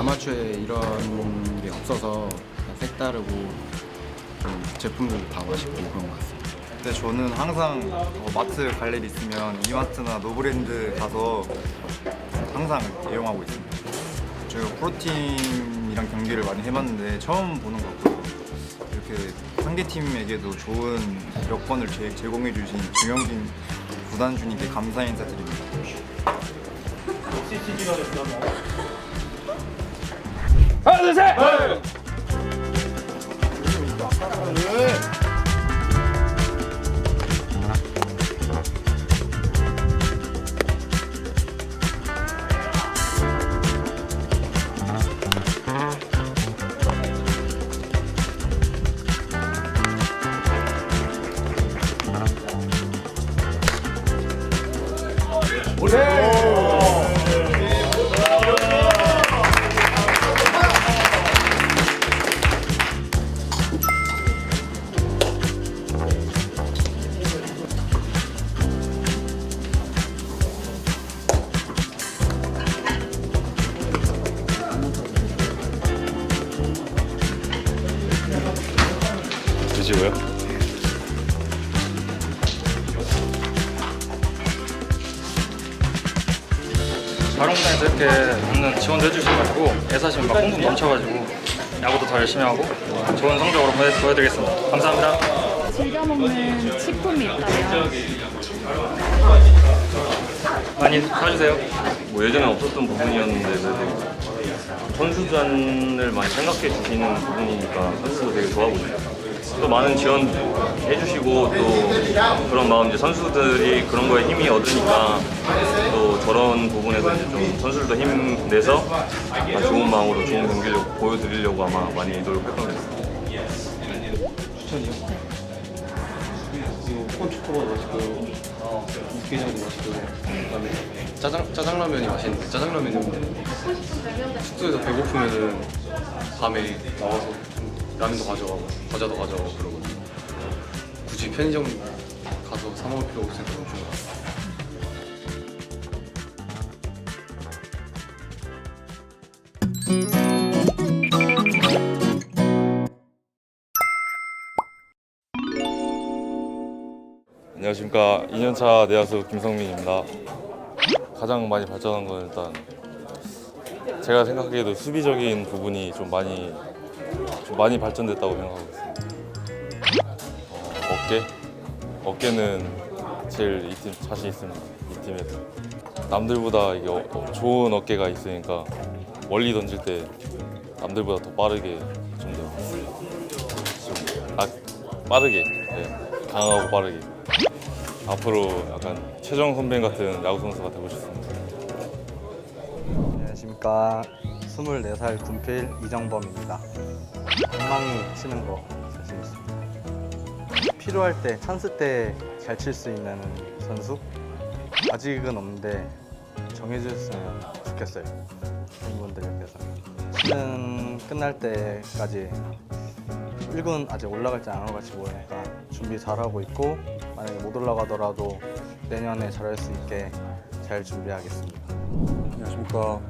아마추어에 이런 게 없어서 색다르고 좀 제품들도 다 맛있고 그런 것 같습니다. 근데 저는 항상 어, 마트 갈 일 있으면 이마트나 노브랜드 가서 항상 애용하고 있습니다. 저희가 프로팀이랑 경기를 많이 해봤는데 처음 보는 것 같고요. 이렇게 상대 팀에게도 좋은 여건을 제, 제공해 주신 김영진 구단주님께 감사 인사드립니다. 드시고요. 자롱단에서 이렇게 오늘 지원도 해주셔가지고 애사심 막 뿜뿜 넘쳐가지고 야구도 더 열심히 하고 좋은 성적으로 보여, 보여드리겠습니다. 감사합니다. 즐겨 먹는 식품이 있다면 많이 사주세요. 뭐 예전에 없었던 부분이었는데 그래도 선수단을 많이 생각해 주시는 부분이니까 선수도 되게 좋아하고 있어요. 또 많은 지원 해주시고 또 그런 마음 이제 선수들이 그런 거에 힘이 얻으니까 또 저런 부분에서 이제 좀 선수들도 힘내서 좋은 마음으로 좋은 경기를 보여드리려고 아마 많이 노력할 겁니다. 맛있고 육개장도 맛있고 그다음에 짜장 짜장라면이 맛있는데 짜장라면이 숙소에서 배고프면은 밤에 나와서 좀 라면도 가져가고 과자도 가져가고 그러거든요. 굳이 편의점 가서 사 먹을 필요 좀 좋은 것 같아요. 안녕하십니까 2년차 내야수 김성민입니다. 가장 많이 발전한 건 일단 제가 생각하기에도 수비적인 부분이 좀 많이 좀 많이 발전됐다고 생각하고 있습니다. 어, 어깨 어깨는 제일 이 팀 자신 있습니다. 이 팀에서 남들보다 이게 어- 어, 좋은 어깨가 있으니까 멀리 던질 때 남들보다 더 빠르게 좀더 좀 아, 빠르게 네, 강하고 빠르게 앞으로 약간 최정 선배 같은 야구 선수가 되고 싶습니다. 안녕하십니까. 24살 군필 이정범입니다. 방망이 치는 거 자신 있습니다. 필요할 때, 찬스 때 잘 칠 수 있는 선수? 아직은 없는데 정해주셨으면 좋겠어요. 팬분들께서. 시즌 끝날 때까지 1군 아직 올라갈지 안 올라갈지 모르니까 준비 잘하고 있고 만약에 못 올라가더라도 내년에 잘할 수 있게 잘 준비하겠습니다. 안녕하십니까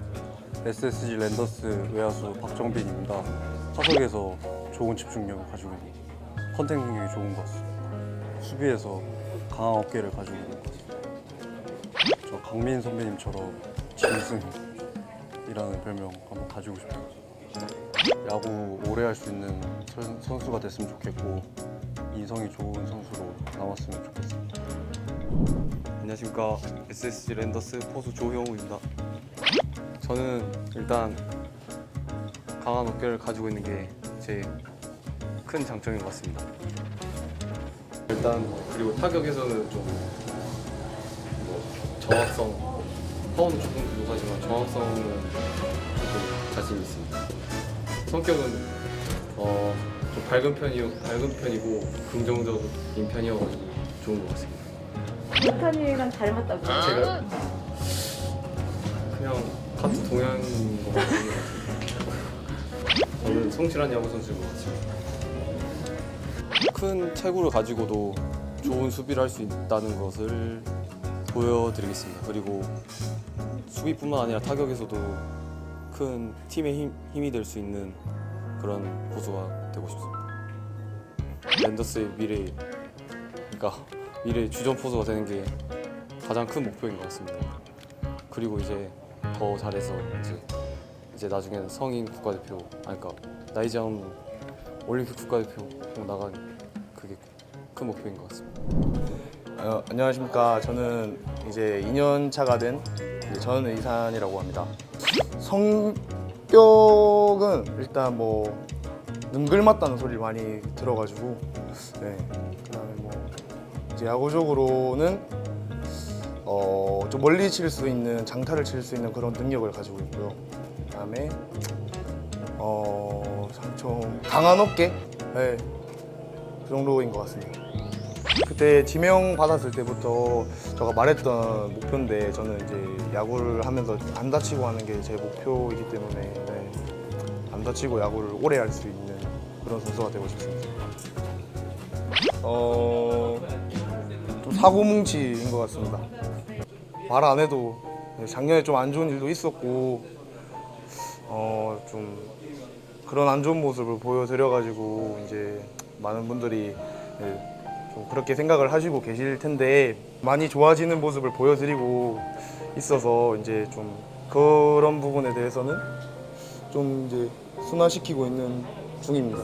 SSG 랜더스 외야수 박정빈입니다. 타석에서 좋은 집중력을 가지고 있는 컨택 능력이 좋은 것 같습니다. 수비에서 강한 어깨를 가지고 있는 것 같습니다. 저 강민 선배님처럼 짐승이라는 별명 한번 가지고 싶습니다. 야구 오래 할 수 있는 선- 선수가 됐으면 좋겠고 인성이 좋은 선수로 남았으면 좋겠습니다. 안녕하십니까 SSG 랜더스 포수 조형우입니다. 저는 일단 강한 어깨를 가지고 있는 게 제 큰 장점인 것 같습니다. 일단 그리고 타격에서는 좀뭐 정확성, 파워는 조금 부족하지만 정확성은 조금 자신 있습니다. 성격은 어, 좀 밝은 편이 밝은 편이고 긍정적인 편이어가지고 좋은 것 같습니다. 이탄이랑 닮았다고. 제가 그냥 같은 동양인 것 같아요. 저는 성실한 야구 선수인 것 같습니다. 큰 체구를 가지고도 좋은 수비를 할 수 있다는 것을 보여드리겠습니다. 그리고 수비뿐만 아니라 타격에서도 큰 팀의 힘, 힘이 될 수 있는 그런 포수가 되고 싶습니다. 랜더스의 미래, 그러니까 미래 주전 포수가 되는 게 가장 큰 목표인 것 같습니다. 그리고 이제 더 잘해서 이제 이제 나중에는 성인 국가대표, 아니 그러니까 나이 제한 올림픽 국가대표 나가는 그게 큰 목표인 것 같습니다. 어, 안녕하십니까. 저는 이제 2년 차가 된 전의산이라고 합니다. 성격은 일단 뭐 능글맞다는 소리를 많이 들어가지고 네. 그다음에 뭐 이제 야구적으로는 어, 좀 멀리 칠 수 있는 장타를 칠 수 있는 그런 능력을 가지고 있고요. 그다음에 어, 좀 강한 어깨, 네. 그 정도인 것 같습니다. 그때 지명 받았을 때부터 제가 말했던 목표인데 저는 이제 야구를 하면서 안 다치고 하는 게 제 목표이기 때문에 네, 안 다치고 야구를 오래 할 수 있는 그런 선수가 되고 싶습니다. 어, 좀 사고뭉치인 것 같습니다. 말 안 해도 네, 작년에 좀 안 좋은 일도 있었고 어, 좀 그런 안 좋은 모습을 보여드려가지고 이제 많은 분들이 네, 좀 그렇게 생각을 하시고 계실 텐데 많이 좋아지는 모습을 보여드리고 있어서 이제 좀 그런 부분에 대해서는 좀 이제 순화시키고 있는 중입니다.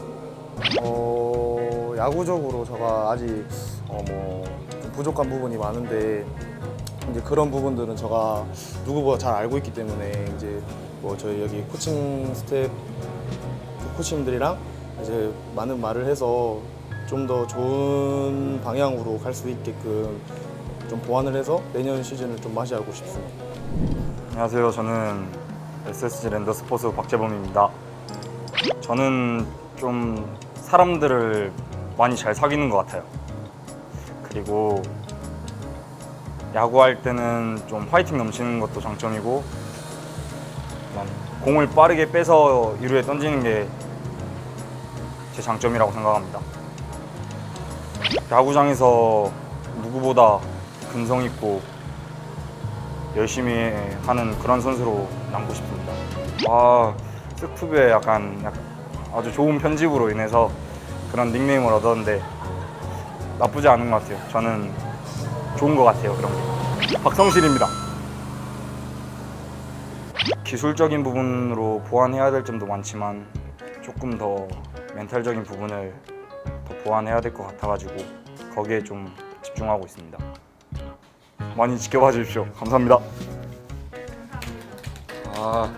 어, 야구적으로 제가 아직 어, 뭐 좀 부족한 부분이 많은데 이제 그런 부분들은 제가 누구보다 잘 알고 있기 때문에 이제 뭐 저희 여기 코칭 스텝 코치님들이랑 이제 많은 말을 해서 좀 더 좋은 방향으로 갈 수 있게끔 좀 보완을 해서 내년 시즌을 좀 맞이하고 싶습니다. 안녕하세요. 저는 SSG 랜더스 포수 박재범입니다. 저는 좀 사람들을 많이 잘 사귀는 것 같아요. 그리고 야구할 때는 좀 화이팅 넘치는 것도 장점이고 공을 빠르게 빼서 이루에 던지는 게 제 장점이라고 생각합니다. 야구장에서 누구보다 근성 있고 열심히 하는 그런 선수로 남고 싶습니다. 아, 스투브에 약간, 약- 아주 좋은 편집으로 인해서 그런 닉네임을 얻었는데 나쁘지 않은 것 같아요. 저는 좋은 것 같아요, 그런 게. 박성실입니다. 기술적인 부분으로 보완해야 될 점도 많지만 조금 더 멘탈적인 부분을 더 보완해야 될 것 같아가지고 거기에 좀 집중하고 있습니다. 많이 지켜봐 주십시오. 감사합니다. 아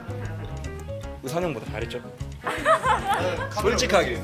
우산형보다 잘했죠? 솔직하게